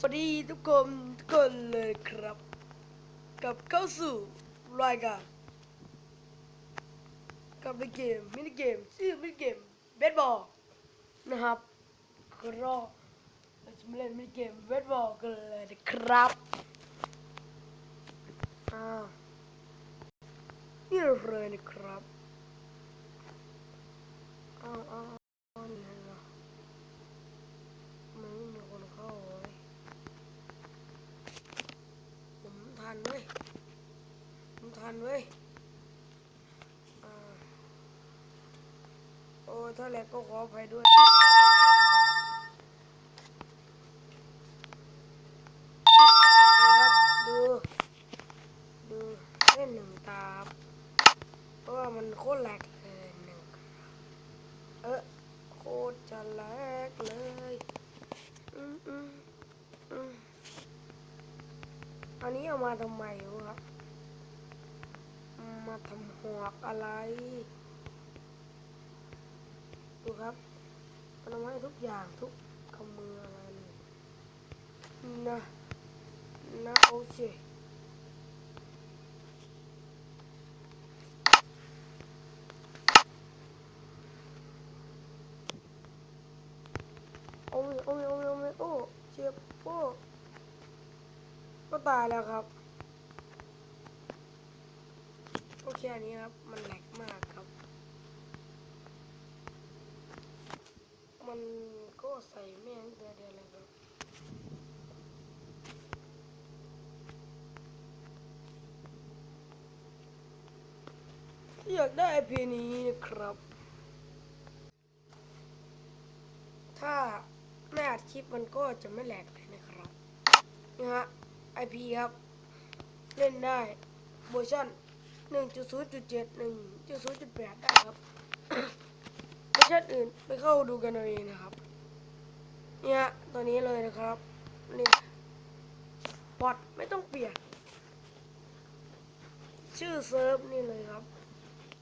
สวัสดีทุกคนทุกคนเลยครับกับเข้าสู่รายการกับในเกมมินิเกมชื่อมินิเกมเบสบอลนะครับก็รอเราจะมาเล่นมินิเกมเบสบอลกันเลยนะครับอ้านี่เลยนะครับอ้าวอ้าวอ้าวนี่ไงล่ะ มันไม่มีคนเข้าเลยผมทัน เว้ยผมทันเว้ยโอ้ถ้าแหลกก็ขออภัยด้วยครับดู ดูเล่นหนึ่งตาเพราะว่ามันโคตรแหลกเลยหนึ่งเออโคตรจะแหลกเลย อืมอืมอืม อันนี้เอามาทำไมวะมมาทำหอกอะไร ดูครับมันเอาไว้ทุกอย่างทุกขมืออะไรเลยนะนะโอเคโอ้ยโอ้ยโอ้ยโอ้ยโอ้เจ็บโอ้ ก็ตายแล้วครับ โอเคอันนี้ครับ มันแหลกมากครับ มันก็ใส่แม่งแต่เดียวเลยครับอยากได้เพลงนี้นะครับ ถ้าไม่อัดคลิปมันก็จะไม่แหลกเลยนะครับนะฮะ IP ครับ เล่นได้เวอร์ชัน1.0.7 1.0.8 ได้ครับเวอร์ชันอื่นไปเข้าดูกันเอาเองนะครับ เนี่ยตัวนี้เลยนะครับนี่บอทไม่ต้องเปลี่ยน ชื่อเซิร์ฟนี่เลยครับ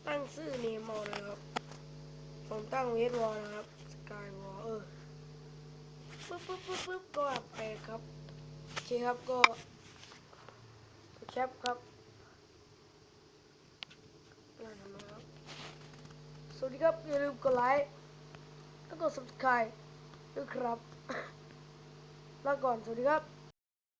ตั้งชื่อเนมเอาเลยครับ ผมตั้งเวทวอลนะครับสกายวอลเออปึ๊บปึ๊บปึ๊บปึ๊บก็ไปครับ โอเคครับก็แคปครับนั่นนะครับ สวัสดีครับ อย่าลืมกดไลค์แล้วกด subscribe ด้วยครับลาก่อน สวัสดีครับ